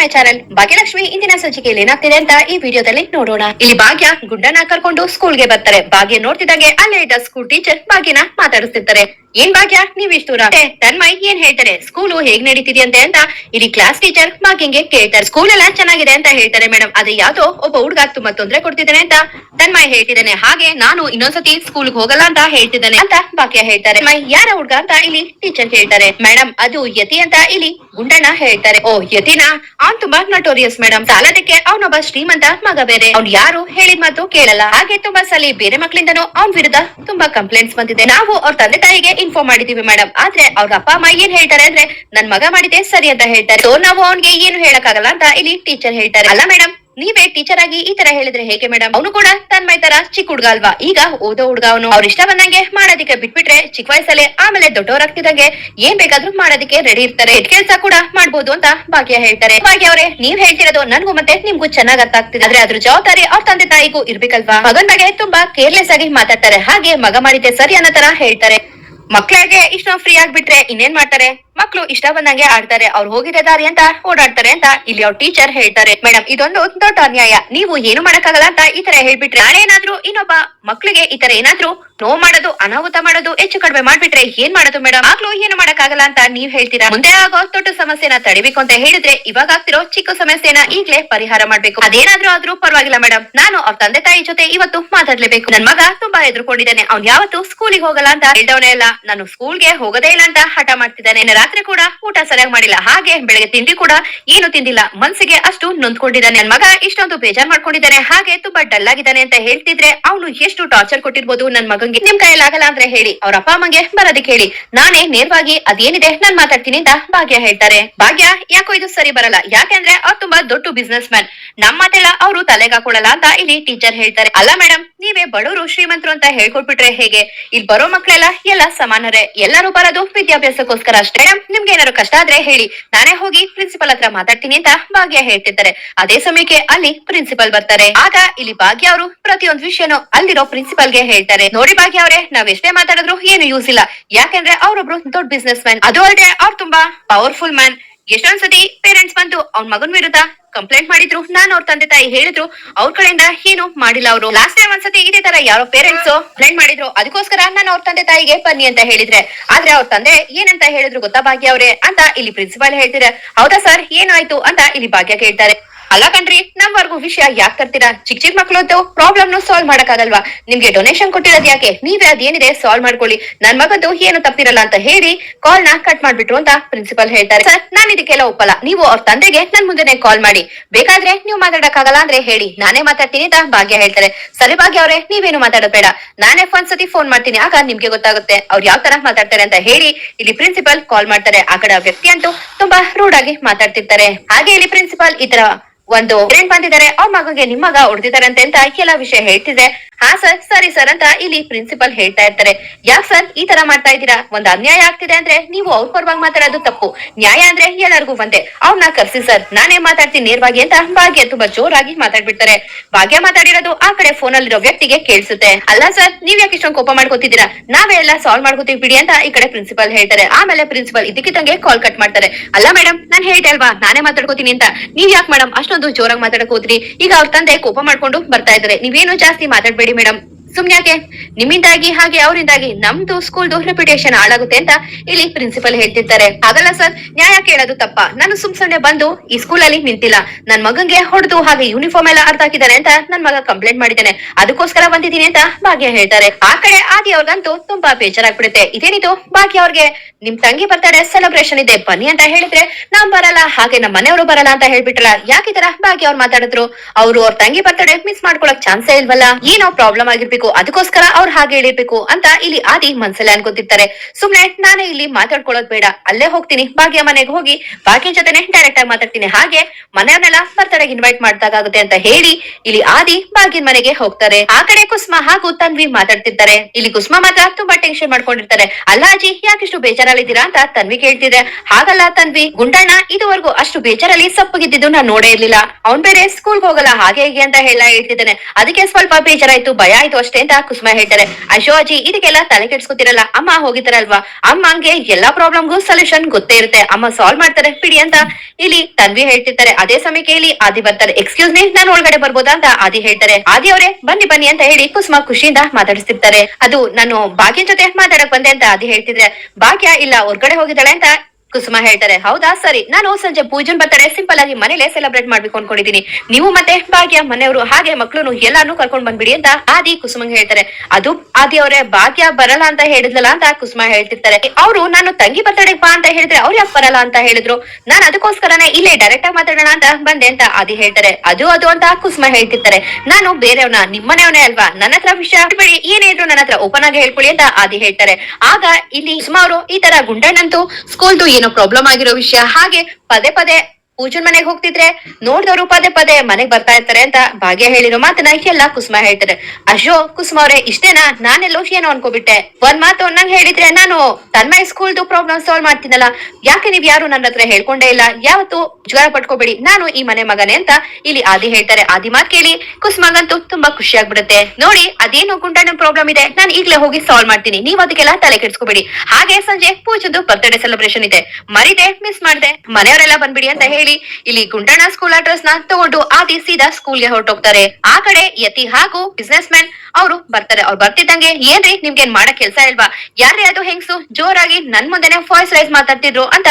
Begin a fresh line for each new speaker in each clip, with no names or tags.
My channel Bhagyalakshmi ಇಂದಿನ ಸಂಚಿಕೆಯಲ್ಲಿ ಏನಾಗ್ತಿದೆ ಅಂತ ಈ ವಿಡಿಯೋದಲ್ಲಿ ನೋಡೋಣ. ಇಲ್ಲಿ ಭಾಗ್ಯ ಗುಡ್ಡನ ಕರ್ಕೊಂಡು ಸ್ಕೂಲ್ಗೆ ಬರ್ತಾರೆ. ಭಾಗ್ಯ ನೋಡ್ತಿದ್ದಾಗೆ ಅಲ್ಲೇ ಇದ್ದ ಸ್ಕೂಲ್ ಟೀಚರ್ ಭಾಗ್ಯನ ಮಾತಾಡಿಸ್ತಿರ್ತಾರೆ. ಏನ್ ಭಾಗ್ಯ? ನೀವ್ ಇಷ್ಟು ಏ, ತನ್ಮಯ್ ಏನ್ ಹೇಳ್ತಾರೆ? ಸ್ಕೂಲು ಹೇಗ್ ನಡೀತಿದ್ಯಂತೆ ಅಂತ ಇಲ್ಲಿ ಕ್ಲಾಸ್ ಟೀಚರ್ ಭಾಗ್ಯಂಗೆ ಕೇಳ್ತಾರೆ. ಸ್ಕೂಲ್ ಎಲ್ಲ ಚೆನ್ನಾಗಿದೆ ಅಂತ ಹೇಳ್ತಾರೆ ಮೇಡಮ್ ಅದೇ ಯಾವ್ದೋ ಒಬ್ಬ ಹುಡುಗ ತುಂಬಾ ತೊಂದ್ರೆ ಕೊಡ್ತಿದ್ದಾನೆ ಅಂತ ತನ್ಮಯ್ ಹೇಳ್ತಿದ್ದಾನೆ. ಹಾಗೆ ನಾನು ಇನ್ನೊಂದ್ಸತಿ ಸ್ಕೂಲ್ಗೆ ಹೋಗಲ್ಲ ಅಂತ ಹೇಳ್ತಿದ್ದಾನೆ ಅಂತ ಭಾಗ್ಯ ಹೇಳ್ತಾರೆ. ಮೈ ಯಾರ ಹುಡುಗ ಅಂತ ಇಲ್ಲಿ ಟೀಚರ್ ಹೇಳ್ತಾರೆ ಮೇಡಮ್ ಅದು ಯತಿ ಅಂತ ಇಲ್ಲಿ ಗುಂಡಣ್ಣ ಹೇಳ್ತಾರೆ. ಓ ಯತಿನ? ಅವ್ನ್ ತುಂಬಾ ನಟೋರಿಯಸ್ ಮೇಡಮ್ ಸಾಲದಕ್ಕೆ ಅವನೊಬ್ಬ ಶ್ರೀಮಂತ ಮಗ ಬೇರೆ. ಅವ್ನ್ ಯಾರು ಹೇಳಿದ ಮಾತು ಕೇಳಲ್ಲ. ಹಾಗೆ ತುಂಬಾ ಸಲ ಬೇರೆ ಮಕ್ಕಳಿಂದನೂ ಅವ್ನ ವಿರುದ್ಧ ತುಂಬಾ ಕಂಪ್ಲೇಂಟ್ಸ್ ಬಂದಿದೆ. ನಾವು ಅವ್ರ ತಂದೆ ತಾಯಿಗೆ ಇನ್ಫಾರ್ಮ್ ಮಾಡಿದೀವಿ ಮೇಡಮ್ ಆದ್ರೆ ಅವ್ರ ಅಪ್ಪ, ಅಮ್ಮ ಏನ್ ಹೇಳ್ತಾರೆ ಅಂದ್ರೆ, ನನ್ ಮಗ ಮಾಡಿದೆ ಸರಿ ಅಂತ ಹೇಳ್ತಾರೆ. ಸೊ ನಾವು ಅವ್ನ್ಗೆ ಏನು ಹೇಳಕ್ಕಾಗಲ್ಲ ಅಂತ ಇಲ್ಲಿ ಟೀಚರ್ ಹೇಳ್ತಾರೆ. ಅಲ್ಲ ಮೇಡಮ್ ನೀವೇ ಟೀಚರ್ ಆಗಿ ಈ ತರ ಹೇಳಿದ್ರೆ ಹೇಗೆ ಮೇಡಮ್ ಅವನು ಕೂಡ ತನ್ ಮೈತರ ಚಿಕ್ಕ ಹುಡ್ಗ ಅಲ್ವಾ? ಈಗ ಓದೋ ಹುಡ್ಗ ಅವನು. ಅವ್ರ ಇಷ್ಟ ಬಂದಂಗೆ ಮಾಡೋದಕ್ಕೆ ಬಿಟ್ಬಿಟ್ರೆ ಚಿಕ್ಕ ವಯಸ್ಸಲ್ಲೇ ಆಮೇಲೆ ದೊಡ್ಡವರಾಗ್ತಿದಂಗೆ ಏನ್ ಬೇಕಾದ್ರೂ ಮಾಡೋದಕ್ಕೆ ರೆಡಿ ಇರ್ತಾರೆ. ಕೆಲ್ಸ ಕೂಡ ಮಾಡ್ಬೋದು ಅಂತ ಭಾಗ್ಯ ಹೇಳ್ತಾರೆ. ಭಾಗ್ಯ ಅವರೇ, ನೀವ್ ಹೇಳ್ತಿರೋದು ನನ್ಗೂ ಮತ್ತೆ ನಿಮ್ಗೂ ಚೆನ್ನಾಗ್ ಅರ್ಥ ಆಗ್ತಿದೆ. ಆದ್ರೆ ಅದ್ರ ಜವಾಬ್ದಾರಿ ಅವ್ರ ತಂದೆ ತಾಯಿಗೂ ಇರ್ಬೇಕಲ್ವಾ? ಮಗನ್ ಬಗ್ಗೆ ತುಂಬಾ ಕೇರ್ಲೆಸ್ ಆಗಿ ಮಾತಾಡ್ತಾರೆ. ಹಾಗೆ ಮಗ ಮಾಡಿದ್ದೆ ಸರಿ ಅನ್ನೋ ತರ ಹೇಳ್ತಾರೆ. ಮಕ್ಳಿಗೆ ಇಷ್ಟೊಂದು ಫ್ರೀ ಆಗ್ಬಿಟ್ರೆ ಇನ್ನೇನ್ ಮಾಡ್ತಾರೆ? ಮಕ್ಳು ಇಷ್ಟ ಬಂದಂಗೆ ಆಡ್ತಾರೆ, ಅವ್ರು ಹೋಗಿದ್ದ ದಾರಿ ಅಂತ ಓಡಾಡ್ತಾರೆ ಅಂತ ಇಲ್ಲಿ ಅವ್ರ ಟೀಚರ್ ಹೇಳ್ತಾರೆ. ಮೇಡಮ್ ಇದೊಂದು ದೊಡ್ಡ ಅನ್ಯಾಯ. ನೀವು ಏನು ಮಾಡಕ್ಕಾಗಲ್ಲ ಅಂತ ಈ ತರ ಹೇಳ್ಬಿಟ್ರೆ ನಾಳೆ ಏನಾದ್ರೂ ಇನ್ನೊಬ್ಬ ಮಕ್ಕಳಿಗೆ ಈ ತರ ಏನಾದ್ರೂ ನೋವು ಮಾಡೋದು, ಅನಾಹುತ ಮಾಡೋದು ಹೆಚ್ಚು ಕಡಿಮೆ ಮಾಡ್ಬಿಟ್ರೆ ಏನ್ ಮಾಡೋದು ಮೇಡಮ್ ಮಕ್ಕಳು ಏನು ಮಾಡಕ್ಕಾಗಲ್ಲ ಅಂತ ನೀವ್ ಹೇಳ್ತೀರಾ? ಮುಂದೆ ಆಗೋ ದೊಡ್ಡ ಸಮಸ್ಯೆನ ತಡಿಬೇಕು ಅಂತ ಹೇಳಿದ್ರೆ ಇವಾಗ ಆಗ್ತಿರೋ ಚಿಕ್ಕ ಸಮಸ್ಯೆನ ಈಗ್ಲೇ ಪರಿಹಾರ ಮಾಡ್ಬೇಕು. ಅದೇನಾದ್ರೂ ಆದ್ರೂ ಪರವಾಗಿಲ್ಲ ಮೇಡಮ್ ನಾನು ಅವ್ರ ತಂದೆ ತಾಯಿ ಜೊತೆ ಇವತ್ತು ಮಾತಾಡ್ಲೇಬೇಕು. ನನ್ ಮಗ ತುಂಬಾ ಎದುರ್ಕೊಂಡಿದ್ದಾನೆ. ಅವ್ನ್ ಯಾವತ್ತು ಸ್ಕೂಲಿಗೆ ಹೋಗಲ್ಲ ಅಂತ ಹೇಳ್ದವನೇ ಇಲ್ಲ ನಾನು ಸ್ಕೂಲ್ಗೆ ಹೋಗೋದೇ ಇಲ್ಲ ಅಂತ ಹಠ ಮಾಡ್ತಿದ್ದಾನೆ. ರಾತ್ರಿ ಕೂಡ ಊಟ ಸರಿಯಾಗಿ ಮಾಡಿಲ್ಲ. ಹಾಗೆ ಬೆಳಗ್ಗೆ ತಿಂಡಿ ಕೂಡ ಏನು ತಿಂದಿಲ್ಲ. ಮನ್ಸಿಗೆ ಅಷ್ಟು ನೊಂದ್ಕೊಂಡಿದ್ದಾನೆ ನನ್ ಮಗ. ಇಷ್ಟೊಂದು ಬೇಜಾರ್ ಮಾಡ್ಕೊಂಡಿದ್ದಾನೆ. ಹಾಗೆ ತುಂಬಾ ಡಲ್ ಆಗಿದ್ದಾನೆ ಅಂತ ಹೇಳ್ತಿದ್ರೆ ಅವನು ಎಷ್ಟು ಟಾರ್ಚರ್ ಕೊಟ್ಟಿರ್ಬೋದು ನನ್ ಮಗಂಗೆ? ನಿಮ್ ಕೈಯಲ್ಲಿ ಆಗಲ್ಲ ಅಂದ್ರೆ ಹೇಳಿ. ಅವ್ರ ಅಪ್ಪ ಅಮ್ಮಂಗೆ ಬರೋದಕ್ಕೆ ಹೇಳಿ. ನಾನೇ ನೇರವಾಗಿ ಅದೇನಿದೆ ನಾನ್ ಮಾತಾಡ್ತೀನಿ ಅಂತ ಭಾಗ್ಯ ಹೇಳ್ತಾರೆ. ಭಾಗ್ಯ, ಯಾಕೋ ಇದು ಸರಿ ಬರಲ್ಲ? ಯಾಕೆಂದ್ರೆ ಅವ್ರು ತುಂಬಾ ದೊಡ್ಡ ಬಿಸ್ನೆಸ್ ಮ್ಯಾನ್ ನಮ್ಮ ಮಾತೆಲ್ಲ ಅವರು ತಲೆಗೆ ಹಾಕೊಳ್ಳಲ್ಲ ಅಂತ ಇಲ್ಲಿ ಟೀಚರ್ ಹೇಳ್ತಾರೆ. ಅಲ್ಲ ಮೇಡಮ್ ನೀವೇ ಬಡವರು ಶ್ರೀಮಂತರು ಅಂತ ಹೇಳ್ಕೊಟ್ಬಿಟ್ರೆ ಹೇಗೆ? ಇಲ್ಲಿ ಬರೋ ಮಕ್ಕಳೆಲ್ಲ ಎಲ್ಲ ಸಮಾನರೇ. ಎಲ್ಲರೂ ಬರೋದು ವಿದ್ಯಾಭ್ಯಾಸಕ್ಕೋಸ್ಕರ ಅಷ್ಟೇ. ಮೇಡಮ್ ನಿಮ್ಗೆ ಏನಾದ್ರು ಕಷ್ಟ ಆದ್ರೆ ಹೇಳಿ. ನಾನೇ ಹೋಗಿ ಪ್ರಿನ್ಸಿಪಲ್ ಹತ್ರ ಮಾತಾಡ್ತೀನಿ ಅಂತ ಭಾಗ್ಯ ಹೇಳ್ತಿದ್ದಾರೆ ಅದೇ ಸಮಯಕ್ಕೆ ಅಲ್ಲಿ ಪ್ರಿನ್ಸಿಪಲ್ ಬರ್ತಾರೆ. ಆಗ ಇಲ್ಲಿ ಭಾಗ್ಯ ಅವರು ಪ್ರತಿಯೊಂದು ವಿಷಯನು ಅಲ್ಲಿರೋ ಪ್ರಿನ್ಸಿಪಲ್ಗೆ ಹೇಳ್ತಾರೆ. ನೋಡಿ ಭಾಗ್ಯ ಅವರೇ, ನಾವ್ ಎಷ್ಟೇ ಮಾತಾಡಿದ್ರು ಏನು ಯೂಸ್ ಇಲ್ಲ. ಯಾಕಂದ್ರೆ ಅವ್ರೊಬ್ರು ದೊಡ್ಡ ಬಿಸ್ನೆಸ್ ಮ್ಯಾನ್ ಅದು ಅಲ್ಲದೆ ಅವ್ರು ತುಂಬಾ ಪವರ್ಫುಲ್ ಮ್ಯಾನ್ ಎಷ್ಟೊಂದ್ ಸತಿ ಪೇರೆಂಟ್ಸ್ ಬಂದು ಅವ್ನ ಮಗನ್ ವಿರುದ್ಧ ಕಂಪ್ಲೇಂಟ್ ಮಾಡಿದ್ರು ನಾನು ಅವ್ರ ತಂದೆ ತಾಯಿ ಹೇಳಿದ್ರು ಅವ್ರ ಕಡೆಯಿಂದ ಏನು ಮಾಡಿಲ್ಲ ಅವರು. ಲಾಸ್ಟ್ ಟೈಮ್ ಒಂದ್ಸತಿ ಇದೇ ತರ ಯಾರೋ ಪೇರೆಂಟ್ಸ್ ಕಂಪ್ಲೇಂಟ್ ಮಾಡಿದ್ರು ಅದಕ್ಕೋಸ್ಕರ ನಾನು ಅವ್ರ ತಂದೆ ತಾಯಿಗೆ ಬನ್ನಿ ಅಂತ ಹೇಳಿದ್ರೆ. ಆದ್ರೆ ಅವ್ರ ತಂದೆ ಏನಂತ ಹೇಳಿದ್ರು ಗೊತ್ತಾ ಭಾಗ್ಯ ಅವ್ರೆ ಅಂತ ಇಲ್ಲಿ ಪ್ರಿನ್ಸಿಪಾಲ್ ಹೇಳ್ತಾರೆ ಹೌದಾ ಸರ್ ಏನಾಯ್ತು ಅಂತ ಇಲ್ಲಿ ಭಾಗ್ಯ ಕೇಳ್ತಾರೆ. ಅಲ್ಲ ಕಣ್ರಿ, ನಮ್ವರ್ಗು ವಿಷಯ ಯಾಕೆ ತರ್ತೀರಾ? ಚಿಕ್ಕ ಚಿಕ್ಕ ಮಕ್ಳದ್ದು ಪ್ರಾಬ್ಲಮ್ ಸಾಲ್ವ್ ಮಾಡಕ್ಕಾಗಲ್ವಾ? ನಿಮ್ಗೆ ಡೊನೇಷನ್ ಕೊಟ್ಟಿರೋದು ಯಾಕೆ? ನೀವೇ ಅದೇನಿದೆ ಸಾಲ್ವ್ ಮಾಡ್ಕೊಳ್ಳಿ. ನನ್ ಮಗದ್ದು ಏನು ತಪ್ಪಿರಲ್ಲ ಅಂತ ಹೇಳಿ ಕಾಲ್ನ ಕಟ್ ಮಾಡ್ಬಿಟ್ರು ಅಂತ ಪ್ರಿನ್ಸಿಪಲ್ ಹೇಳ್ತಾರೆ. ಸರ್ ನಾನು ಇದಕ್ಕೆಲ್ಲ ಒಪ್ಪಲ್ಲ. ನೀವು ಅವ್ರ ತಂದೆಗೆ ನನ್ ಮುಂದೆನೆ ಕಾಲ್ ಮಾಡಿ. ಬೇಕಾದ್ರೆ ನೀವು ಮಾತಾಡಕ್ಕಾಗಲ್ಲ ಅಂದ್ರೆ ಹೇಳಿ. ನಾನೇ ಮಾತಾಡ್ತೀನಿ ಅಂತ ಭಾಗ್ಯ ಹೇಳ್ತಾರೆ. ಸರಿ ಭಾಗ್ಯ ಅವ್ರೆ, ನೀವೇನು ಮಾತಾಡಬೇಡ ನಾನೇ ಫೋನ್ ಒಂದ್ಸತಿ ಫೋನ್ ಮಾಡ್ತೀನಿ, ಆಗ ನಿಮ್ಗೆ ಗೊತ್ತಾಗುತ್ತೆ. ಅವ್ರು ಯಾವ ತರ ಮಾತಾಡ್ತಾರೆ ಅಂತ ಹೇಳಿ ಇಲ್ಲಿ ಪ್ರಿನ್ಸಿಪಲ್ ಕಾಲ್ ಮಾಡ್ತಾರೆ. ಆ ಕಡೆ ವ್ಯಕ್ತಿ ಅಂತೂ ತುಂಬಾ ರೂಡ್ ಆಗಿ ಮಾತಾಡ್ತಿರ್ತಾರೆ. ಹಾಗೆ ಇಲ್ಲಿ ಪ್ರಿನ್ಸಿಪಾಲ್ ಈ ತರ ಒಂದು ಫ್ರೆಂಡ್ ಬಂದಿದ್ದಾರೆ ಅವ್ರ ಮಗಗೆ ನಿಮ್ಮಗ ಮಗ ಹೊಡೆದಿದ್ದಾರಂತೆ ಅಂತ ಎಲ್ಲ ವಿಷಯ ಹೇಳ್ತಿದೆ. ಹಾ ಸರ್, ಸರಿ ಸರ್ ಅಂತ ಇಲ್ಲಿ ಪ್ರಿನ್ಸಿಪಲ್ ಹೇಳ್ತಾ ಇರ್ತಾರೆ. ಯಾಕೆ ಸರ್ ಈ ತರ ಮಾಡ್ತಾ ಇದ್ದೀರಾ? ಒಂದ್ ಅನ್ಯಾಯ ಆಗ್ತಿದೆ ಅಂದ್ರೆ ನೀವು ಅವ್ರ ಪರವಾಗಿ ಮಾತಾಡೋದು ತಪ್ಪು. ನ್ಯಾಯ ಅಂದ್ರೆ ಎಲ್ಲರಿಗೂ ಒಂದೇ. ಅವ್ರನ್ನ ಕರ್ಸಿ ಸರ್. ನಾನೇ ಮಾತಾಡ್ತೀನಿ ನೇರವಾಗಿ ಅಂತ ಭಾಗ್ಯ ತುಂಬಾ ಜೋರಾಗಿ ಮಾತಾಡ್ಬಿಡ್ತಾರೆ. ಭಾಗ್ಯ ಮಾತಾಡಿರೋದು ಆ ಕಡೆ ಫೋನ್ ಅಲ್ಲಿರೋ ವ್ಯಕ್ತಿಗೆ ಕೇಳಿಸುತ್ತೆ. ಅಲ್ಲ ಸರ್, ನೀವ್ ಯಾಕೆ ಇಷ್ಟೊಂದು ಕೋಪ ಮಾಡ್ಕೋತಿದ್ದೀರಾ? ನಾವೇ ಎಲ್ಲ ಸಾಲ್ವ್ ಮಾಡ್ಕೋತೀವಿ ಬಿಡಿ ಅಂತ ಈ ಕಡೆ ಪ್ರಿನ್ಸಿಪಲ್ ಹೇಳ್ತಾರೆ. ಆಮೇಲೆ ಪ್ರಿನ್ಸಿಪಲ್ ಇದಕ್ಕಿದ್ದಂಗೆ ಕಾಲ್ ಕಟ್ ಮಾಡ್ತಾರೆ. ಅಲ್ಲ ಮೇಡಮ್ ನಾನ್ ಹೇಳ್ದೆ ಅಲ್ವಾ? ನಾನೇ ಮಾತಾಡ್ಕೋತೀನಿ ಅಂತ. ನೀವ್ ಯಾಕೆ ಮೇಡಮ್ ಅಷ್ಟೊಂದು ಜೋರಾಗಿ ಮಾತಾಡಕ್ ಹೋದ್ರಿ? ಈಗ ಅವ್ರ ತಂದೆ ಕೋಪ ಮಾಡ್ಕೊಂಡು ಬರ್ತಾ ಇದಾರೆ ನೀವೇನು ಜಾಸ್ತಿ ಮಾತಾಡ್ಬೇಡಿ. ಮೇಡಮ್ ಸುಮ್ನ್ಯಾಕೆ ನಿಮ್ಮಿಂದಾಗಿ ಹಾಗೆ ಅವರಿಂದಾಗಿ ನಮ್ದು ಸ್ಕೂಲ್ದು ರೆಪ್ಯುಟೇಷನ್ ಹಾಳಾಗುತ್ತೆ ಅಂತ ಇಲ್ಲಿ ಪ್ರಿನ್ಸಿಪಲ್ ಹೇಳ್ತಿರ್ತಾರೆ. ಹಾಗಲ್ಲ ಸರ್ ನ್ಯಾಯ ಕೇಳೋದು ತಪ್ಪ. ನಾನು ಸುಮ್ ಸುಮ್ನೆ ಬಂದು ಈ ಸ್ಕೂಲ್ ಅಲ್ಲಿ ನಿಂತಿಲ್ಲ. ನನ್ ಮಗಂಗೆ ಹೊಡೆದು ಹಾಗೆ ಯೂನಿಫಾರ್ಮ್ ಎಲ್ಲ ಅರ್ಥ ಹಾಕಿದ್ದಾರೆ ಅಂತ ನನ್ ಮಗ ಕಂಪ್ಲೇಂಟ್ ಮಾಡಿದ್ದಾನೆ. ಅದಕ್ಕೋಸ್ಕರ ಬಂದಿದ್ದೀನಿ ಅಂತ ಭಾಗ್ಯ ಹೇಳ್ತಾರೆ. ಆ ಕಡೆ ಆದಿ ಅವ್ರಿಗಂತೂ ತುಂಬಾ ಬೇಜಾರಾಗ್ಬಿಡುತ್ತೆ. ಇದೇನಿದು? ಭಾಗ್ಯ ಅವ್ರಿಗೆ, ನಿಮ್ ತಂಗಿ ಬರ್ತಾರೆ ಸೆಲೆಬ್ರೇಷನ್ ಇದೆ. ಬನ್ನಿ ಅಂತ ಹೇಳಿದ್ರೆ ನಾನ್ ಬರಲ್ಲ. ಹಾಗೆ ನಮ್ಮ ಮನೆಯವರು ಬರಲ್ಲ ಅಂತ ಹೇಳ್ಬಿಟ್ರಲ್ಲ. ಯಾಕೆ ತರ ಭಾಗ್ಯ ಅವ್ರು ಮಾತಾಡಿದ್ರು? ಅವ್ರು ಅವ್ರ ತಂಗಿ ಬರ್ತಡೆ ಮಿಸ್ ಮಾಡ್ಕೊಳಕ್ ಚಾನ್ಸೇ ಇಲ್ವಲ್ಲ? ಏನೋ ಪ್ರಾಬ್ಲಮ್ ಆಗಿರ್ಬೇಕು ಅದಕ್ಕೋಸ್ಕರ ಅವ್ರು ಹಾಗೆ ಹೇಳಬೇಕು ಅಂತ ಇಲ್ಲಿ ಆದಿ ಮನ್ಸಲ್ಲಿ ಅನ್ಕೋತಿರ್ತಾರೆ ಸುಮ್ನೆ ನಾನೇ ಇಲ್ಲಿ ಮಾತಾಡ್ಕೊಳ್ಳೋದ್ ಬೇಡ. ಅಲ್ಲೇ ಹೋಗ್ತೀನಿ. ಭಾಗ್ಯ ಮನೆಗೆ ಹೋಗಿ ಭಾಗ್ಯ ಜೊತೆನೆ ಡೈರೆಕ್ಟ್ ಆಗಿ ಮಾತಾಡ್ತೀನಿ. ಹಾಗೆ ಮನೆಯವ್ರನ್ನೆಲ್ಲ ಬರ್ತಡೆ ಇನ್ವೈಟ್ ಮಾಡ್ದಾಗುತ್ತೆ ಅಂತ ಹೇಳಿ ಇಲ್ಲಿ ಆದಿ ಭಾಗ್ಯನ್ ಮನೆಗೆ ಹೋಗ್ತಾರೆ. ಆ ಕಡೆ ಕುಸ್ಮ ಹಾಗೂ ತನ್ವಿ ಮಾತಾಡ್ತಿರ್ತಾರೆ. ಇಲ್ಲಿ ಕುಸ್ಮ ಮಾತ್ರ ತುಂಬಾ ಟೆನ್ಷನ್ ಮಾಡ್ಕೊಂಡಿರ್ತಾರೆ. ಅಲ್ಲ ಅಜ್ಜಿ, ಯಾಕಿಷ್ಟು ಬೇಜಾರಲ್ಲಿದ್ದೀರಾ ಅಂತ ತನ್ವಿ ಕೇಳ್ತಿದ್ರೆ, ಹಾಗಲ್ಲ ತನ್ವಿ ಗುಂಡಣ್ಣ ಇದುವರೆಗೂ ಅಷ್ಟು ಬೇಜಾರಲ್ಲಿ ಸಪ್ಪಗಿದ್ದು ನಾನ್ ನೋಡೇ ಇರ್ಲಿಲ್ಲ. ಅವ್ನ್ ಬೇರೆ ಸ್ಕೂಲ್ಗೆ ಹೋಗಲ್ಲ, ಹಾಗೆ ಹೀಗೆ ಅಂತ ಹೇಳ ಹೇಳ್ತಿದ್ದಾನೆ. ಅದಕ್ಕೆ ಸ್ವಲ್ಪ ಬೇಜಾರಾಯ್ತು, ಭಯ ಆಯ್ತು ಅಷ್ಟೇ. ಅಷ್ಟೇ ಅಂತ ಕುಸುಮ ಹೇಳ್ತಾರೆ. ಅಶೋ ಅಜ್ಜಿ, ಇದಕ್ಕೆಲ್ಲ ತಲೆ ಕೆಡ್ಸ್ಕೊತಿರಲ್ಲ. ಅಮ್ಮ ಹೋಗಿತಾರಲ್ವಾ ಅಮ್ಮಂಗೆ ಎಲ್ಲಾ ಪ್ರಾಬ್ಲಮ್ಗೂ ಸೊಲ್ಯೂಷನ್ ಗೊತ್ತೇ ಇರುತ್ತೆ. ಅಮ್ಮ ಸಾಲ್ವ್ ಮಾಡ್ತಾರೆ. ಬಿಡಿ ಅಂತ ಇಲ್ಲಿ ತನ್ವಿ ಹೇಳ್ತಿರ್ತಾರೆ. ಅದೇ ಸಮಯಕ್ಕೆ ಇಲ್ಲಿ ಆದಿ ಬರ್ತಾರೆ. ಎಕ್ಸ್ಕ್ಯೂಸ್ ಮೀ ನಾನು ಒಳಗಡೆ ಬರ್ಬೋದಾ? ಅಂತ ಆದಿ ಹೇಳ್ತಾರೆ. ಆದಿ ಅವರೇ, ಬನ್ನಿ ಬನ್ನಿ ಅಂತ ಹೇಳಿ ಕುಸುಮ ಖುಷಿಯಿಂದ ಮಾತಾಡಿಸ್ತಿರ್ತಾರೆ. ಅದು ನಾನು ಭಾಗ್ಯನ್ ಜೊತೆ ಮಾತಾಡಕ್ ಬಂದೆ ಅಂತ ಆದಿ ಹೇಳ್ತಿದ್ರೆ. ಭಾಗ್ಯ, ಇಲ್ಲ, ಹೊರ್ಗಡೆ ಹೋಗಿದ್ದಾಳೆ ಅಂತ ಕುಸುಮ ಹೇಳ್ತಾರೆ, ಹೌದಾ? ಸರಿ. ನಾನು ಸಂಜೆ ಪೂಜನ್ ಬರ್ತಾರೆ. ಸಿಂಪಲ್ ಆಗಿ ಮನೇಲೆ ಸೆಲೆಬ್ರೇಟ್ ಮಾಡ್ಬೇಕು ಅನ್ಕೊಂಡಿದೀನಿ. ನೀವು ಮತ್ತೆ ಭಾಗ್ಯ, ಮನೆಯವರು, ಹಾಗೆ ಮಕ್ಳು ಎಲ್ಲಾನು ಕರ್ಕೊಂಡ್ ಬಂದ್ಬಿಡಿ ಅಂತ ಆದಿ ಕುಸುಮ ಹೇಳ್ತಾರೆ. ಅದು ಆದಿ ಅವರೇ, ಭಾಗ್ಯ ಬರಲ್ಲ ಅಂತ ಹೇಳಿದ್ಲಲ್ಲ ಅಂತ ಕುಸುಮ ಹೇಳ್ತಿರ್ತಾರೆ. ಅವರು, ನಾನು ತಂಗಿ ಬರ್ತಡೆ ಬಾ ಅಂತ ಹೇಳಿದ್ರೆ ಅವ್ರು ಯಾಕೆ ಬರಲ್ಲ ಅಂತ ಹೇಳಿದ್ರು? ನಾನು ಅದಕ್ಕೋಸ್ಕರನೇ ಇಲ್ಲೇ ಡೈರೆಕ್ಟ್ ಆಗಿ ಮಾತಾಡೋಣ ಅಂತ ಬಂದೆ ಅಂತ ಆದಿ ಹೇಳ್ತಾರೆ. ಅದು ಅದು ಅಂತ ಕುಸುಮ ಹೇಳ್ತಿರ್ತಾರೆ. ನಾನು ಬೇರೆಯವ್ನ, ನಿಮ್ಮನೆಯವನೇ ಅಲ್ವಾ? ನನ್ನ ಹತ್ರ ವಿಷಯ ಬಿಡಿ ಏನೇ ಇದ್ರು ನನ್ನ ಹತ್ರ ಓಪನ್ ಆಗಿ ಹೇಳ್ಕೊಳ್ಳಿ ಅಂತ ಆದಿ ಹೇಳ್ತಾರೆ. ಆಗ ಇಲ್ಲಿ ಕುಸುಮ ಅವರು ಈ ತರ ಗುಂಡಣ್ಣಂತೂ ಸ್ಕೂಲ್ದು ಏನೋ ಪ್ರಾಬ್ಲಮ್ ಆಗಿರೋ ವಿಷಯ ಹಾಗೆ ಪದೇ ಪದೇ ಪೂಜನ್ ಮನೆಗೆ ಹೋಗ್ತಿದ್ರೆ ನೋಡ್ದವ್ರು ಪದೇ ಪದೇ ಮನೆಗ್ ಬರ್ತಾ ಇರ್ತಾರೆ ಅಂತ ಭಾಗ್ಯ ಹೇಳಿರೋ ಮಾತನ್ನ ಎಲ್ಲ ಕುಸುಮ ಹೇಳ್ತಾರೆ. ಅಶೋ ಕುಸುಮ ಅವ್ರೆ, ಇಷ್ಟೇನಾ? ನಾನೆಲ್ಲೋ ಏನೋ ಅನ್ಕೋಬಿಟ್ಟೆ. ಒಂದ್ ಮಾತು ನಂಗೆ ಹೇಳಿದ್ರೆ ನಾನು ತನ್ಮಯ ಸ್ಕೂಲ್ದು ಪ್ರಾಬ್ಲಮ್ ಸಾಲ್ವ್ ಮಾಡ್ತೀನಲ್ಲ, ಯಾಕೆ ನೀವ್ ಯಾರು ನನ್ನ ಹತ್ರ ಹೇಳ್ಕೊಂಡೇ ಇಲ್ಲ? ಯಾವತ್ತು ಜ್ವರ ಪಟ್ಕೋಬೇಡಿ. ನಾನು ಈ ಮನೆ ಮಗನೇ ಅಂತ ಇಲ್ಲಿ ಆದಿ ಹೇಳ್ತಾರೆ. ಆದಿ ಮಾತ್ ಕೇಳಿ ಕುಸುಮಗಂತೂ ತುಂಬಾ ಖುಷಿ ಆಗ್ಬಿಡುತ್ತೆ. ನೋಡಿ, ಅದೇನು ಗುಂಡಣ್ಣ ಪ್ರಾಬ್ಲಮ್ ಇದೆ. ನಾನು ಈಗ್ಲೇ ಹೋಗಿ ಸಾಲ್ವ್ ಮಾಡ್ತೀನಿ. ನೀವ್ ಅದಕ್ಕೆಲ್ಲ ತಲೆ ಕೆಡ್ಸ್ಕೋಬೇಡಿ. ಹಾಗೆ ಸಂಜೆ ಪೂಜದ್ದು ಬರ್ತ್ಡೇ ಸೆಲೆಬ್ರೇಷನ್ ಇದೆ. ಮರಿದೆ ಮಿಸ್ ಮಾಡಿದೆ, ಮನೆಯವರೆಲ್ಲ ಬಂದ್ಬಿಡಿ ಅಂತ ಹೇಳಿ ಇಲ್ಲಿ ಗುಂಡಣ್ಣ ಸ್ಕೂಲ್ ಅಡ್ರೆಸ್ನ ತಗೊಂಡು ಆದಿ ಸೀದಾ ಸ್ಕೂಲ್ಗೆ ಹೊರಟೋಗ್ತಾರೆ. ಆ ಕಡೆ ಯತಿ ಹಾಗೂ ಬಿಸ್ನೆಸ್ ಮ್ಯಾನ್ ಅವರು ಬರ್ತಾರೆ. ಅವ್ರು ಬರ್ತಿದ್ದಂಗೆ ಏನ್ರಿ? ನಿಮ್ಗೇನ್ ಮಾಡಕ್ ಕೆಲ್ಸ ಇಲ್ವಾ? ಯಾರೇ ಅದು ಹೆಂಗ್ಸು? ಜೋರಾಗಿ ನನ್ ಮುಂದೆನೆ ವಾಯ್ಸ್ ರೈಸ್ ಮಾತಾಡ್ತಿದ್ರು ಅಂತ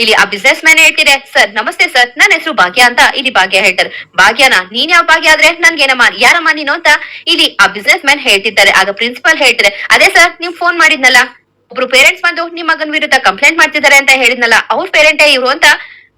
ಇಲ್ಲಿ ಆ ಬಿಸ್ನೆಸ್ ಮ್ಯಾನ್ ಹೇಳ್ತಿದೆ. ಸರ್, ನಮಸ್ತೆ ಸರ್. ನನ್ನ ಹೆಸರು ಭಾಗ್ಯ ಅಂತ ಇಲ್ಲಿ ಭಾಗ್ಯ ಹೇಳ್ತಾರೆ. ಭಾಗ್ಯನ, ನೀನ್ ಯಾವ ಭಾಗ್ಯ ಆದ್ರೆ ನನ್ಗೇನಮ್ಮ? ಯಾರಮ್ಮ ನೀನು ಅಂತ ಇಲ್ಲಿ ಆ ಬಿಸ್ನೆಸ್ ಮ್ಯಾನ್ ಹೇಳ್ತಿದ್ದಾರೆ. ಆಗ ಪ್ರಿನ್ಸಿಪಲ್ ಹೇಳ್ತಾರೆ ಅದೇ ಸರ್, ನೀವ್ ಫೋನ್ ಮಾಡಿದ್ನಲ್ಲ. ಒಬ್ರು ಪೇರೆಂಟ್ಸ್ ಬಂದು ನಿಮ್ ಮಗನ್ ವಿರುದ್ಧ ಕಂಪ್ಲೇಂಟ್ ಮಾಡ್ತಿದ್ದಾರೆ ಅಂತ ಹೇಳಿದ್ನಲ್ಲ. ಅವ್ರ ಪೇರೆಂಟೇ ಇವ್ರು ಅಂತ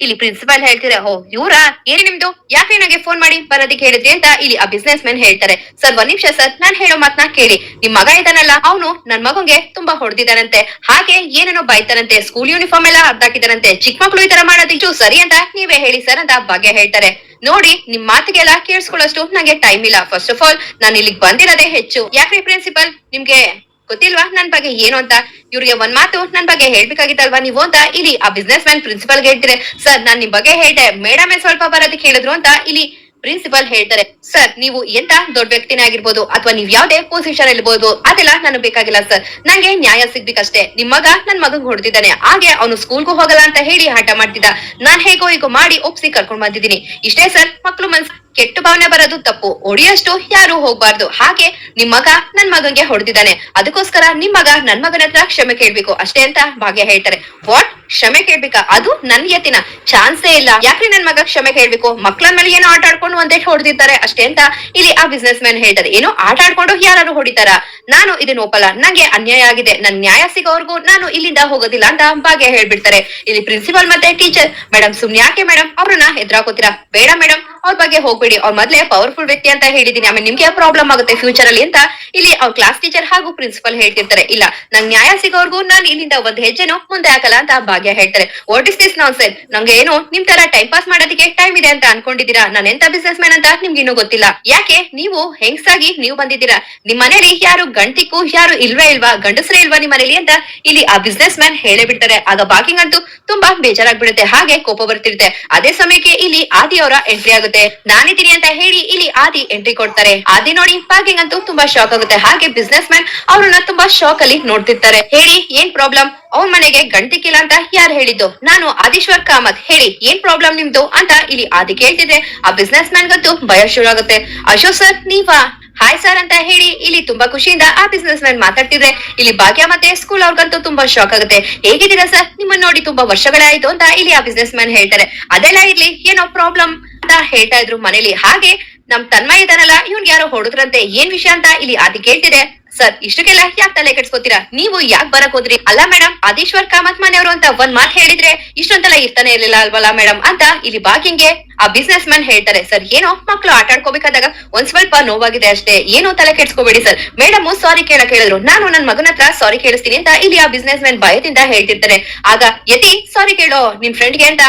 ಇಲ್ಲಿ ಪ್ರಿನ್ಸಿಪಾಲ್ ಹೇಳ್ತೀರಾ, ಓ, ಇವ್ರಾ? ಏನ್ ನಿಮ್ದು? ಯಾಕೆ ನನಗೆ ಫೋನ್ ಮಾಡಿ ಬರೋದಿಕ್ಕೆ ಹೇಳಿದ್ರಿ ಅಂತ ಇಲ್ಲಿ ಆ ಬಿಸ್ನೆಸ್ ಮ್ಯಾನ್ ಹೇಳ್ತಾರೆ. ಸರ್, ಒಂದ್ ನಿಮಿಷ, ಸರ್, ನಾನ್ ಹೇಳೋ ಮಾತ್ನ ಕೇಳಿ. ನಿಮ್ ಮಗ ಇದಾನಲ್ಲ ಅವನು ನನ್ ಮಗಂಗೆ ತುಂಬಾ ಹೊಡೆದಿದ್ದಾನಂತೆ. ಹಾಗೆ ಏನೇನೋ ಬೈತಾರಂತೆ ಸ್ಕೂಲ್ ಯೂನಿಫಾರ್ಮ್ ಎಲ್ಲ ಅರ್ಧಾಕಿದಾರಂತೆ ಚಿಕ್ಕ ಮಕ್ಳು ಈ ತರ ಮಾಡೋದಿಟ್ಟು ಸರಿ ಅಂತ ನೀವೇ ಹೇಳಿ, ಸರ್, ಅಂತ ಬಗೆ ಹೇಳ್ತಾರೆ. ನೋಡಿ, ನಿಮ್ ಮಾತಿಗೆಲ್ಲ ಕೇಳಿಸ್ಕೊಳ್ಳೋಷ್ಟು ನಂಗೆ ಟೈಮ್ ಇಲ್ಲ. ಫಸ್ಟ್ ಆಫ್ ಆಲ್ ನಾನು ಇಲ್ಲಿಗೆ ಬಂದಿರೋದೇ ಹೆಚ್ಚು. ಯಾಕ್ರಿ ಪ್ರಿನ್ಸಿಪಲ್ ನಿಮ್ಗೆ ಗೊತ್ತಿಲ್ವಾ? ನನ್ ಬಗ್ಗೆ ಏನು ಅಂತ? ಇವ್ರಿಗೆ ಒಂದ್ ಮಾತು ನನ್ ಬಗ್ಗೆ ಹೇಳ್ಬೇಕಾಗಿತ್ತಲ್ವಾ ನೀವು ಅಂತ? ಇಲ್ಲಿ ಆ ಬಿಸ್ನೆಸ್ ಮ್ಯಾನ್ ಪ್ರಿನ್ಸಿಪಲ್ ಹೇಳ್ತಾರೆ ಸರ್ ನಾನ್ ನಿಮ್ ಬಗ್ಗೆ ಹೇಳ್ದೆ. ಮೇಡಮೇ ಸ್ವಲ್ಪ ಬರೋದಕ್ಕೆ ಹೇಳಿದ್ರು ಅಂತ ಇಲ್ಲಿ ಪ್ರಿನ್ಸಿಪಲ್ ಹೇಳ್ತಾರೆ. ಸರ್ ನೀವು ಎಂತ ದೊಡ್ಡ ವ್ಯಕ್ತಿನೇ ಆಗಿರ್ಬೋದು ಅಥವಾ ನೀವ್ ಯಾವ್ದೇ ಪೊಸಿಷನ್ ಇರ್ಬೋದು, ಅದೆಲ್ಲ ನನಗೆ ಬೇಕಾಗಿಲ್ಲ ಸರ್ ನಂಗೆ ನ್ಯಾಯ ಸಿಗ್ಬೇಕಷ್ಟೇ. ನಿಮ್ ಮಗ ನನ್ ಮಗಂಗ್ ಹೊಡೆದಿದ್ದಾನೆ. ಹಾಗೆ ಅವನು ಸ್ಕೂಲ್ಗೂ ಹೋಗಲ್ಲ ಅಂತ ಹೇಳಿ ಹಠ ಮಾಡ್ತಿದ್ದ. ನಾನ್ ಹೇಗೋ ಈಗ ಮಾಡಿ ಒಪ್ಸಿ ಕರ್ಕೊಂಡ್ ಬಂದಿದ್ದೀನಿ. ಇಷ್ಟೇ ಸರ್ ಮಕ್ಳು ಮನ್ಸ್ ಕೆಟ್ಟ ಭಾವನೆ ಬರೋದು ತಪ್ಪು. ಹೊಡಿಯಷ್ಟು ಯಾರು ಹೋಗ್ಬಾರ್ದು. ಹಾಗೆ ನಿಮ್ ಮಗ ನನ್ ಮಗನ್ಗೆ ಹೊಡೆದಿದ್ದಾನೆ. ಅದಕ್ಕೋಸ್ಕರ ನಿಮ್ ಮಗ ನನ್ ಮಗನ ಹತ್ರ ಕ್ಷಮೆ ಕೇಳ್ಬೇಕು. ಅಷ್ಟೇ ಅಂತ ಭಾಗ್ಯ ಹೇಳ್ತಾರೆ. ವಾಟ್ ಕ್ಷಮೆ ಕೇಳ್ಬೇಕಾ? ಅದು ನನ್ ಯತಿನ. ಚಾನ್ಸೇ ಇಲ್ಲ. ಯಾಕ್ರಿ ನನ್ ಮಗ ಕ್ಷಮೆ ಕೇಳ್ಬೇಕು? ಮಕ್ಳ ಮೇಲೆ ಏನೋ ಆಟ ಆಡ್ಕೊಂಡು ಒಂದೇ ಹೊಡೆದಿದ್ದಾರೆ ಅಷ್ಟೇ ಅಂತ ಇಲ್ಲಿ ಆ ಬಿಸ್ನೆಸ್ ಮ್ಯಾನ್ ಹೇಳ್ತಾರೆ. ಏನೋ ಆಟ ಆಡ್ಕೊಂಡು ಯಾರು ಹೊಡಿತಾರ? ನಾನು ಇದನ್ನ ಒಪ್ಪಲ್ಲ ನಂಗೆ ಅನ್ಯಾಯ ಆಗಿದೆ. ನನ್ ನ್ಯಾಯ ಸಿಗೋವರೆಗೂ ನಾನು ಇಲ್ಲಿಂದ ಹೋಗೋದಿಲ್ಲ ಅಂತ ಬಾಗೆ ಹೇಳ್ಬಿಡ್ತಾರೆ. ಇಲ್ಲಿ ಪ್ರಿನ್ಸಿಪಲ್ ಮತ್ತೆ ಟೀಚರ್ ಮೇಡಮ್ ಸುಮ್ನೆ ಯಾಕೆ ಮೇಡಮ್ ಅವ್ರನ್ನ ಎದ್ರಾಕೋತೀರಾ ಬೇಡ ಮೇಡಮ್ ಅವ್ರ ಬಗ್ಗೆ ಹೋಗ್ಬೇಡಿ. ಅವ್ರ ಮೊದ್ಲೇ ಪವರ್ಫುಲ್ ವ್ಯಕ್ತಿ ಅಂತ ಹೇಳಿದೀನಿ ಆಮೇಲೆ ನಿಮ್ಗೆ ಪ್ರಾಬ್ಲಮ್ ಆಗುತ್ತೆ ಫ್ಯೂಚರ್ ಅಲ್ಲಿ ಅಂತ ಇಲ್ಲಿ ಅವ್ರ ಕ್ಲಾಸ್ ಟೀಚರ್ ಹಾಗೂ ಪ್ರಿನ್ಸಿಪಲ್ ಹೇಳ್ತಿರ್ತಾರೆ. ಇಲ್ಲ ನಂಗೆ ನ್ಯಾಯ ಸಿಗೋವರೆಗೂ ನಾನು ಇಲ್ಲಿಂದ ಒಂದ್ ಹೆಜ್ಜೆನೋ ಮುಂದೆ ಹಾಕಲ್ಲ ಅಂತ ಭಾಗ್ಯ ಹೇಳ್ತಾರೆ. What is this nonsense ನಂಗೆ ಏನು ನಿಮ್ ತರ ಟೈಮ್ ಪಾಸ್ ಮಾಡೋದಕ್ಕೆ ಟೈಮ್ ಇದೆ ಅಂತ ಅನ್ಕೊಂಡಿದೀರಾ ನಾನು ಎಂತ ಬಿಸ್ನೆಸ್ ಮ್ಯಾನ್ ಅಂತ ನಿಮ್ಗೆ ಇನ್ನೂ ಗೊತ್ತಿಲ್ಲ. ಯಾಕೆ? ನೀವು ಹೆಂಗ್ಸಾಗಿ ನೀವು ಬಂದಿದ್ದೀರಾ? ನಿಮ್ ಮನೇಲಿ ಯಾರು ಗಂಟಿಕ್ಕು ಯಾರು ಇಲ್ವೇ ಇಲ್ವಾ? ಗಂಡಸ್ರೇ ಇಲ್ವಾ ನಿಮ್ ಮನೇಲಿ? ಅಂತ ಇಲ್ಲಿ ಆ ಬಿಸ್ನೆಸ್ ಮ್ಯಾನ್ ಹೇಳೇ ಬಿಡ್ತಾರೆ. ಆಗ ಬಾಕಿಂಗ್ ಅಂತೂ ತುಂಬಾ ಬೇಜಾರಾಗ್ಬಿಡುತ್ತೆ. ಹಾಗೆ ಕೋಪ ಬರ್ತಿರುತ್ತೆ. ಅದೇ ಸಮಯಕ್ಕೆ ಇಲ್ಲಿ ಆದಿ ಅವರ ಎಂಟ್ರಿ ಆಗುತ್ತೆ. ನಾನಿದ್ದೀನಿ ಅಂತ ಹೇಳಿ ಇಲ್ಲಿ ಆದಿ ಎಂಟ್ರಿ ಕೊಡ್ತಾರೆ. ಆದಿ ನೋಡಿ ಬಾಕಿಂಗ್ ಅಂತೂ ತುಂಬಾ ಶಾಕ್ ಆಗುತ್ತೆ. ಹಾಗೆ ಬಿಸ್ನೆಸ್ ಮ್ಯಾನ್ ಅವ್ರನ್ನ ತುಂಬಾ ಶಾಕ್ ಅಲ್ಲಿ ನೋಡ್ತಿರ್ತಾರೆ. ಹೇಳಿ, ಏನ್ ಪ್ರಾಬ್ಲಮ್ ಅವ್ರ ಮನೆಗೆ ಗಂಟಿಕ್ಕಿಲ್ಲ ಅಂತ ಯಾರು ಹೇಳಿದ್ದು? ನಾನು ಆದೀಶ್ವರ್ ಕಾಮತ್. ಹೇಳಿ, ಏನ್ ಪ್ರಾಬ್ಲಮ್ ನಿಮ್ದು? ಅಂತ ಇಲ್ಲಿ ಆದಿ ಕೇಳ್ತಿದ್ರೆ ಆ ಬಿಸ್ನೆಸ್ ಮ್ಯಾನ್ ಗಂತೂ ಭಯ ಶುರು ಆಗುತ್ತೆ. ಅಶೋಕ್ ಸರ್ ನೀವಾ? ಹಾಯ್ ಸರ್ ಅಂತ ಹೇಳಿ ಇಲ್ಲಿ ತುಂಬಾ ಖುಷಿಯಿಂದ ಆ ಬಿಸ್ನೆಸ್ ಮ್ಯಾನ್ ಮಾತಾಡ್ತಿದ್ರೆ. ಇಲ್ಲಿ ಭಾಗ್ಯ ಮತ್ತೆ ಸ್ಕೂಲ್ ಅವ್ರಿಗಂತೂ ತುಂಬಾ ಶಾಕ್ ಆಗುತ್ತೆ. ಹೇಗಿದ್ದೀರಾ ಸರ್ ನಿಮ್ಮನ್ನ ನೋಡಿ ತುಂಬಾ ವರ್ಷಗಳಾಯ್ತು ಅಂತ ಇಲ್ಲಿ ಆ ಬಿಸ್ನೆಸ್ ಮ್ಯಾನ್ ಹೇಳ್ತಾರೆ. ಅದೆಲ್ಲ ಇರ್ಲಿ, ಏನೋ ಪ್ರಾಬ್ಲಮ್ ಅಂತ ಹೇಳ್ತಾ ಇದ್ರು ಮನೇಲಿ. ಹಾಗೆ ನಮ್ ತನ್ಮಯ ಇದಾನಲ್ಲ ಇವ್ನ್ ಯಾರೋ ಹೊಡೆದ್ರಂತೆ. ಏನ್ ವಿಷಯ ಅಂತ ಇಲ್ಲಿ ಆದಿ ಕೇಳ್ತಿದೆ ಸರ್ ಇಷ್ಟಕ್ಕೆಲ್ಲ ಯಾಕೆ ತಲೆ ಕೆಡ್ಸ್ಕೊತೀರಾ? ನೀವು ಯಾಕೆ ಬರಕ್ ಹೋದ್ರಿ? ಅಲ್ಲ ಮೇಡಮ್ ಆದೇಶ್ವರ್ ಕಾಮತ್ ಮನೆಯವರು ಅಂತ ಒಂದ್ ಮಾತ್ ಹೇಳಿದ್ರೆ ಇಷ್ಟೊಂದೆಲ್ಲ ಇರ್ತಾನೆ ಇರ್ಲಿಲ್ಲ ಅಲ್ವಲ್ಲ ಮೇಡಮ್ ಅಂತ ಇಲ್ಲಿ ಬಾಕಿಂಗೆ ಆ ಬಿಸ್ನೆಸ್ ಮ್ಯಾನ್ ಹೇಳ್ತಾರೆ. ಸರ್ ಏನೋ ಮಕ್ಳು ಆಟ ಆಡ್ಕೋಬೇಕಾದಾಗ ಒಂದ್ ಸ್ವಲ್ಪ ನೋವಾಗಿದೆ ಅಷ್ಟೇ. ಏನೋ ತಲೆ ಕೆಡ್ಸ್ಕೋಬೇಡಿ ಸರ್ ಮೇಡಮ್ ಸಾರಿ ಕೇಳಕ್ ಹೇಳಿದ್ರು. ನಾನು ನನ್ ಮಗನ ಹತ್ರ ಸಾರಿ ಕೇಳಿಸ್ತೀನಿ ಅಂತ ಇಲ್ಲಿ ಆ ಬಿಸ್ನೆಸ್ ಮ್ಯಾನ್ ಭಯದಿಂದ ಹೇಳ್ತಿರ್ತಾರೆ. ಆಗ, ಯತಿ ಸಾರಿ ಕೇಳೋ ನಿನ್ ಫ್ರೆಂಡ್ಗೆ ಅಂತ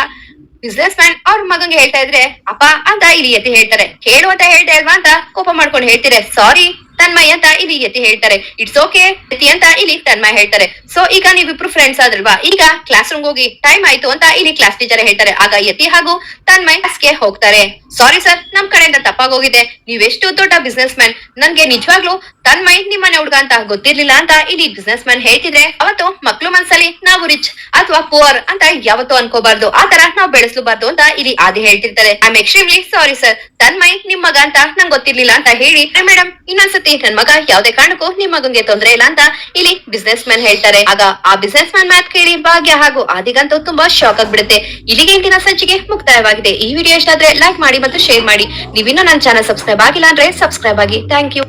ಬಿಸ್ನೆಸ್ ಮ್ಯಾನ್ ಅವ್ರ ಮಗಂಗೆ ಹೇಳ್ತಾ ಇದ್ರೆ, ಅಪ್ಪ, ಅಂತ ಇಲ್ಲಿ ಯತಿ ಹೇಳ್ತಾರೆ. ಕೇಳು ಅಂತ ಹೇಳ್ದೆ ಅಲ್ವಾ? ಅಂತ ಕೋಪ ಮಾಡ್ಕೊಂಡು ಹೇಳ್ತಿರೆ ಸಾರಿ ತನ್ಮಯ್ ಅಂತ ಇಲ್ಲಿ ಯತಿ ಹೇಳ್ತಾರೆ. ಇಟ್ಸ್ ಓಕೆ ಯತಿ ಅಂತ ಇಲ್ಲಿ ತನ್ಮಯ್ ಹೇಳ್ತಾರೆ. ಸೊ ಈಗ ನೀವಿಬ್ರು ಫ್ರೆಂಡ್ಸ್ ಆದ್ರಲ್ವಾ? ಈಗ ಕ್ಲಾಸ್ ರೂಮ್ ಹೋಗಿ ಟೈಮ್ ಆಯ್ತು ಅಂತ ಇಲ್ಲಿ ಕ್ಲಾಸ್ ಟೀಚರ್ ಹೇಳ್ತಾರೆ. ಆಗ ಯತಿ ಹಾಗೂ ತನ್ಮಯ್ ಕ್ಲಾಸ್ಗೆ ಹೋಗ್ತಾರೆ. ಸಾರಿ ಸರ್ ನಮ್ ಕಡೆಯಿಂದ ತಪ್ಪಾಗೋಗಿದೆ ನೀವೆಷ್ಟು ದೊಡ್ಡ ಬಿಸ್ನೆಸ್ ಮ್ಯಾನ್ ನನ್ಗೆ ನಿಜವಾಗ್ಲೂ ತನ್ಮಯ್ ನಿಮ್ಮನೆ ಹುಡುಗ ಅಂತ ಗೊತ್ತಿರ್ಲಿಲ್ಲ ಅಂತ ಇಲ್ಲಿ ಬಿಸ್ನೆಸ್ ಮ್ಯಾನ್ ಹೇಳ್ತಿದ್ರೆ, ಅವತ್ತು ಮಕ್ಳು ಮನ್ಸಲ್ಲಿ ನಾವು ರಿಚ್ ಅಥವಾ ಪುವರ್ ಅಂತ ಯಾವತ್ತೂ ಅನ್ಕೋಬಾರ್ದು. ಆ ತರ ನಾವು ಬೆಳೆಸಲೂಬಾರ್ದು ಅಂತ ಇಲ್ಲಿ ಆದಿ ಹೇಳ್ತಿರ್ತಾರೆ. I extremely sorry sir Tanmay ನಿಮ್ ಮಗ ಅಂತ ನಂಗೆ ಗೊತ್ತಿರ್ಲಿಲ್ಲ ಅಂತ ಹೇಳಿ ಮೇಡಮ್ ಇನ್ನೊಂದ್ಸತಿ ನನ್ ಮಗ ಯಾವ್ದೇ ಕಾರಣಕ್ಕೂ ನಿಮ್ ಮಗಂಗೆ ತೊಂದ್ರೆ ಇಲ್ಲ ಅಂತ ಇಲ್ಲಿ ಬಿಸ್ನೆಸ್ ಮ್ಯಾನ್ ಹೇಳ್ತಾರೆ. ಆಗ ಆ ಬಿಸ್ನೆಸ್ ಮ್ಯಾನ್ ಮಾತ್ ಕೇಳಿ ಭಾಗ್ಯ ಹಾಗೂ ಆದಿಗಂತೂ ತುಂಬಾ ಶಾಕ್ ಆಗ್ಬಿಡುತ್ತೆ. ಇಲ್ಲಿಗೆ ಇಂದಿನ ಸಂಚಿಗೆ ಮುಕ್ತಾಯವಾಗಿದೆ. ಈ ವಿಡಿಯೋ ಇಷ್ಟ ಆದ್ರೆ ಲೈಕ್ ಮಾಡಿ ಮತ್ತು ಶೇರ್ ಮಾಡಿ. ನೀವಿನ್ನೂ ನನ್ನ ಚಾನಲ್ ಸಬ್ಸ್ಕ್ರೈಬ್ ಆಗಿಲ್ಲ ಅಂದ್ರೆ ಸಬ್ಸ್ಕ್ರೈಬ್ ಆಗಿ. Thank you